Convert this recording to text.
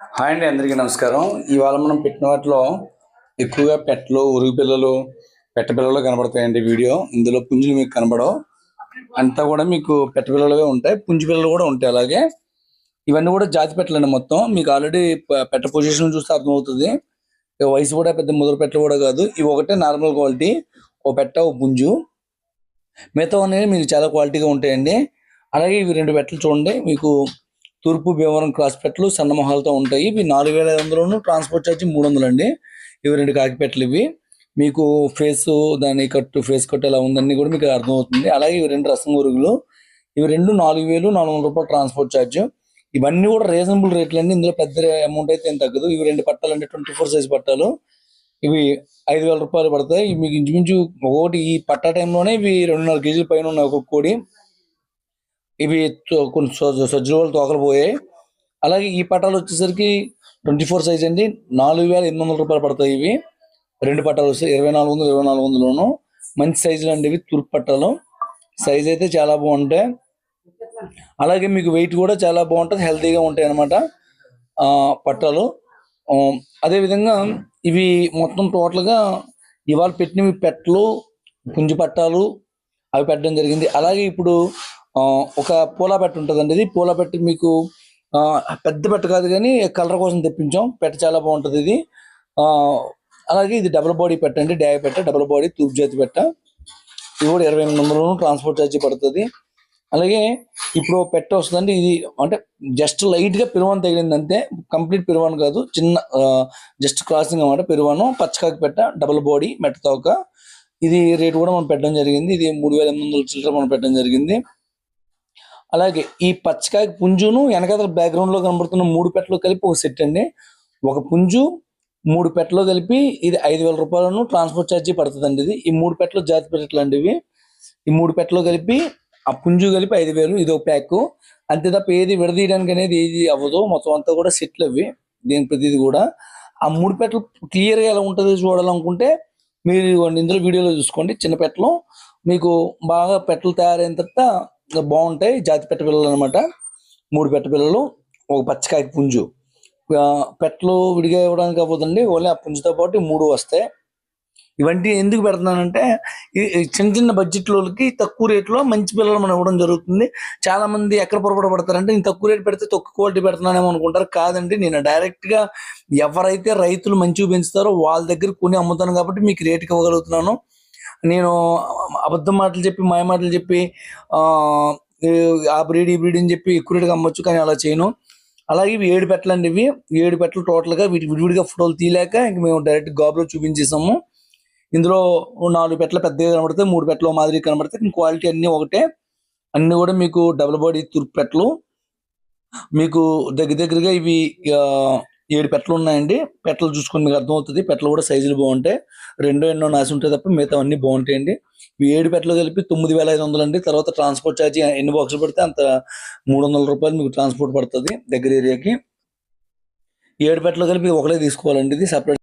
Hi అండి అందరికీ నమస్కారం. ఇవాళ మనం పెట్టిన వాటిలో ఎక్కువగా పెట్టలు ఉరుగు పిల్లలు పెట్ట పిల్లలు కనబడతాయండి వీడియో. ఇందులో పుంజులు మీకు కనబడవు. అంతా కూడా మీకు పెట్ట పిల్లలుగా ఉంటాయి. పుంజు పిల్లలు కూడా ఉంటాయి అలాగే. ఇవన్నీ కూడా జాతి పెట్టలండి మొత్తం. మీకు ఆల్రెడీ పెట్ట పొజిషన్ చూస్తే అర్థమవుతుంది. వయసు కూడా పెద్ద ముదురు పెట్టలు కూడా కాదు. ఇవి ఒకటే నార్మల్ క్వాలిటీ ఓ పెట్ట ఓ పుంజు. మిగతా అనేవి మీకు చాలా క్వాలిటీగా ఉంటాయండి. అలాగే ఇవి రెండు పెట్టలు చూడండి. మీకు తూర్పు భీమవరం క్రాస్ పెట్టలు సన్న ఉంటాయి. ఇవి నాలుగు వేల ఐదు వందలను ట్రాన్స్పోర్ట్ ఛార్జ్ మూడు వందలు అండి ఇవి రెండు కాకిపెట్టెలు ఇవి. మీకు ఫేస్ దాని కట్టు ఫేస్ కట్టు ఎలా ఉందని కూడా మీకు అర్థమవుతుంది. అలాగే ఇవి రెండు రసం ఉరుగులు ఇవి రెండు నాలుగు వేలు నాలుగు వందల రూపాయలు ట్రాన్స్పోర్ట్ ఛార్జ్ ఇవన్నీ కూడా రీజనబుల్ రేట్లు అండి ఇందులో పెద్ద అమౌంట్ అయితే ఏం తగ్గదు. ఇవి రెండు పట్టాలు అంటే ట్వంటీ ఫోర్ సైజ్ పట్టాలు. ఇవి ఐదు వేల రూపాయలు పడతాయి. మీకు ఇంచుమించు ఒకటి ఈ పట్టా టైంలోనే ఇవి రెండున్నర కేజీల పైన ఉన్నాయి ఒక్కొక్క కోడి. ఇవి కొన్ని సజ్జ- సజ్జల తోకలు పోయాయి అలాగే ఈ పట్టాలు వచ్చేసరికి ట్వంటీ ఫోర్ సైజ్ అండి. నాలుగు వేల ఎనిమిది వందల రూపాయలు పడతాయి ఇవి. రెండు పట్టాలు వస్తాయి ఇరవై నాలుగు వందలు ఇరవై నాలుగు వందలును. మంచి సైజులు అండి ఇవి తూర్పు పట్టాలు సైజ్ అయితే చాలా బాగుంటాయి. అలాగే మీకు వెయిట్ కూడా చాలా బాగుంటుంది హెల్తీగా ఉంటాయి అన్నమాట ఆ, పట్టాలు అదేవిధంగా ఇవి మొత్తం టోటల్గా ఇవాళ పెట్టినవి పెట్టలు పుంజు పట్టాలు అవి పెట్టడం జరిగింది. అలాగే ఇప్పుడు ఒక పూల పెట్ట ఉంటుందండి ఇది. పూల పెట్ట మీకు పెద్ద పెట్ట కాదు కానీ కలర్ కోసం తెప్పించాం. పెట్ట చాలా బాగుంటుంది ఇది. అలాగే ఇది డబుల్ బాడీ పెట్ట అండి. పెట్ట డబుల్ బాడీ తూర్పు చేతి పెట్ట. ఇది కూడా ఇరవై ఎనిమిది వందలు ట్రాన్స్పోర్ట్ ఛార్జీ పడుతుంది. అలాగే ఇప్పుడు పెట్ట వస్తుందండి. ఇది అంటే జస్ట్ లైట్గా తగిలింది అంతే. కంప్లీట్ పెరువాన్ కాదు. చిన్న జస్ట్ క్రాసింగ్ అనమాట పెరువాను. పచ్చకాకి పెట్ట డబుల్ బాడీ మెట్ట తోక. ఇది రేట్ కూడా మనం పెట్టడం జరిగింది. ఇది మూడు వేల ఎనిమిది వందల చిల్లర మనం పెట్టడం జరిగింది. అలాగే ఈ పచ్చకాయ పుంజును వెనకాల బ్యాక్గ్రౌండ్లో కనబడుతున్న మూడు పెట్టలు కలిపి ఒక సెట్ అండి. ఒక పుంజు మూడు పెట్టలు కలిపి ఇది ఐదు వేల రూపాయలను ట్రాన్స్పోర్ట్ ఛార్జీ పడుతుందండి ఇది. ఈ మూడు పెట్టలు జాతి పెట్టలు అండి ఇవి. ఈ మూడు పెట్టలు కలిపి ఆ పుంజు కలిపి ఐదు వేలు ఇది ఒక ప్యాక్ అంతే తప్ప ఏది విడదీయడానికి అనేది ఏది అవ్వదు. మొత్తం అంతా కూడా సెట్లు అవి. దీని ప్రతిది కూడా. ఆ మూడు పెట్టలు క్లియర్గా ఎలా ఉంటుందో చూడాలనుకుంటే మీరు ఇందులో వీడియోలో చూసుకోండి. చిన్న పెట్టలు. మీకు బాగా పెట్టలు తయారైన తర్వాత బాగుంటాయి. జాతి పెట్ట పిల్లలు అనమాట మూడు పెట్ట పిల్లలు ఒక పచ్చకాయ పుంజు. ఆ, పెట్టలు విడిగా ఇవ్వడానికి అవ్వదండి ఓన్లీ ఆ పుంజుతో పాటు మూడు వస్తాయి. ఇవన్నీ ఎందుకు పెడుతున్నానంటే ఈ చిన్న చిన్న బడ్జెట్ తక్కువ రేట్లో మంచి పిల్లలు మనం ఇవ్వడం జరుగుతుంది. చాలా మంది ఎక్కడ పొరపాటు పడతారంటే నేను తక్కువ రేట్ పెడితే తక్కువ క్వాలిటీ పెడుతున్నానేమో అనుకుంటారు. కాదండి నేను డైరెక్ట్గా ఎవరైతే రైతులు మంచిగా పెంచుతారో వాళ్ళ దగ్గర కొని అమ్ముతాను కాబట్టి మీకు రేటుకి ఇవ్వగలుగుతున్నాను. నేను అబద్ధం మాటలు చెప్పి మాయ మాటలు చెప్పి ఆ బ్రీడ్ ఈ బ్రీడ్ అని చెప్పి ఎక్కువ అమ్మొచ్చు కానీ అలా చేయను. అలాగే ఇవి ఏడు పెట్టలండి ఇవి. ఏడు పెట్టలు టోటల్గా వీటి విడివిడిగా ఫోటోలు తీయలేక ఇంక మేము డైరెక్ట్ గాబులో చూపించేసాము. ఇందులో నాలుగు పెట్టలు పెద్దగా కనబడతాయి మూడు పెట్టలు మాదిరి కనబడతాయి. క్వాలిటీ అన్నీ ఒకటే. అన్నీ కూడా మీకు డబుల్ బాడీ తుర్పు పెట్టలు. మీకు దగ్గర దగ్గరగా ఇవి ఏడు పెట్టలు ఉన్నాయండి. పెట్టలు చూసుకుని మీకు అర్థమవుతుంది. పెట్టలు కూడా సైజులు బాగుంటాయి. రెండో ఎన్నో నాసి ఉంటాయి తప్ప మిగతా అన్నీ బాగుంటాయండి. ఇవి ఏడు పెట్టలు కలిపి తొమ్మిది వేల ఐదు వందలు అండి. తర్వాత ట్రాన్స్పోర్ట్ ఛార్జీ ఎన్ని బాక్సులు పడితే అంత మూడు వందల రూపాయలు మీకు ట్రాన్స్పోర్ట్ పడుతుంది దగ్గర ఏరియాకి. ఏడు పెట్టలు కలిపి ఒకటే తీసుకోవాలండి. ఇది సపరేట్